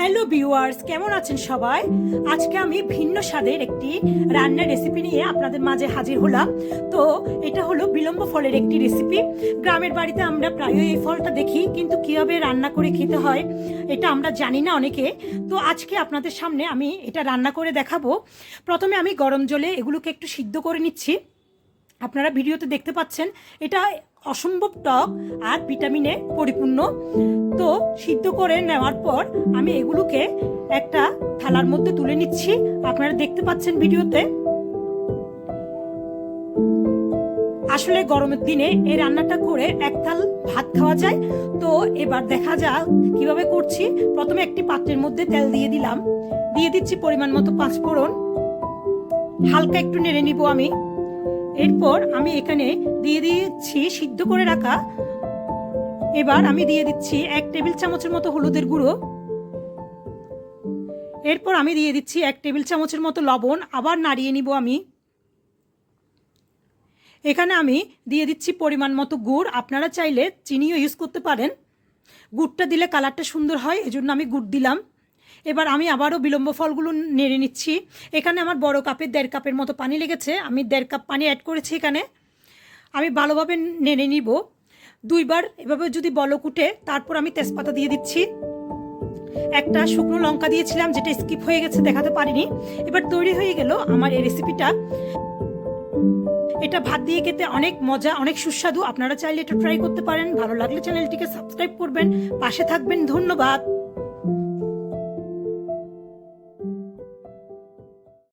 Hello viewers কেমন আছেন সবাই? আজকে আমি ভিন্ন স্বাদের একটি রান্নার রেসিপি নিয়ে আপনাদের মাঝে হাজির হলাম। তো এটা হলো বিলম্ব ফলের একটি রেসিপি গ্রামের বাড়িতে আমরা প্রায়ই এই ফলটা দেখি, কিন্তু কীভাবে রান্না করে খেতে হয় এটা আমরা জানি না অনেকে। তো আজকে আপনাদের সামনে আমি এটা রান্না করে দেখাবো। প্রথমে আমি গরম জলে এগুলোকে একটু সিদ্ধ করে নিচ্ছি। আপনারা ভিডিওতে দেখতে পাচ্ছেন, এটা অসম্ভব টক আর ভিটামিনে পরিপূর্ণ। তো সিদ্ধ করে নেওয়ার পর আমি এগুলোকে একটা থালার মধ্যে তুলে নিচ্ছি। আপনারা দেখতে পাচ্ছেন ভিডিওতে। আসলে গরমের দিনে এই রান্নাটা করে এক থাল ভাত খাওয়া যায়। তো এবার দেখা যাক কীভাবে করছি। প্রথমে একটি পাত্রের মধ্যে তেল দিয়ে দিলাম। দিয়ে দিচ্ছি পরিমাণ মতো পাঁচফোড়ন। হালকা একটু নেড়ে নিব আমি। এরপর আমি এখানে দিয়ে দিয়েছি সিদ্ধ করে রাখা। এবার আমি দিয়ে দিচ্ছি এক টেবিল চামচের মতো হলুদের গুঁড়ো। এরপর আমি দিয়ে দিচ্ছি এক টেবিল চামচের মতো লবণ। আবার নাড়িয়ে নিব আমি। এখানে আমি দিয়ে দিচ্ছি পরিমাণ মতো গুড়। আপনারা চাইলে চিনিও ইউজ করতে পারেন। গুড়টা দিলে কালারটা সুন্দর হয়, এজন্য আমি গুড় দিলাম। এবার আমি আবারও বিলম্ব ফলগুলো নেড়ে নিচ্ছি। এখানে আমার বড় কাপের দেড় কাপের মতো পানি লেগেছে। আমি দেড় কাপ পানি অ্যাড করেছি এখানে। আমি ভালোভাবে নেড়ে নিব। দুইবার এভাবে যদি বলক উঠে তারপর আমি তেজপাতা দিয়ে দিচ্ছি। একটা শুকনো লঙ্কা দিয়েছিলাম, যেটা স্কিপ হয়ে গেছে, দেখাতে পারিনি। এবার তৈরি হয়ে গেল আমার এই রেসিপিটা এটা ভাত দিয়ে খেতে অনেক মজা, অনেক সুস্বাদু। আপনারা চাইলে এটা ট্রাই করতে পারেন। ভালো লাগলে চ্যানেলটিকে সাবস্ক্রাইব করবেন। পাশে থাকবেন। ধন্যবাদ।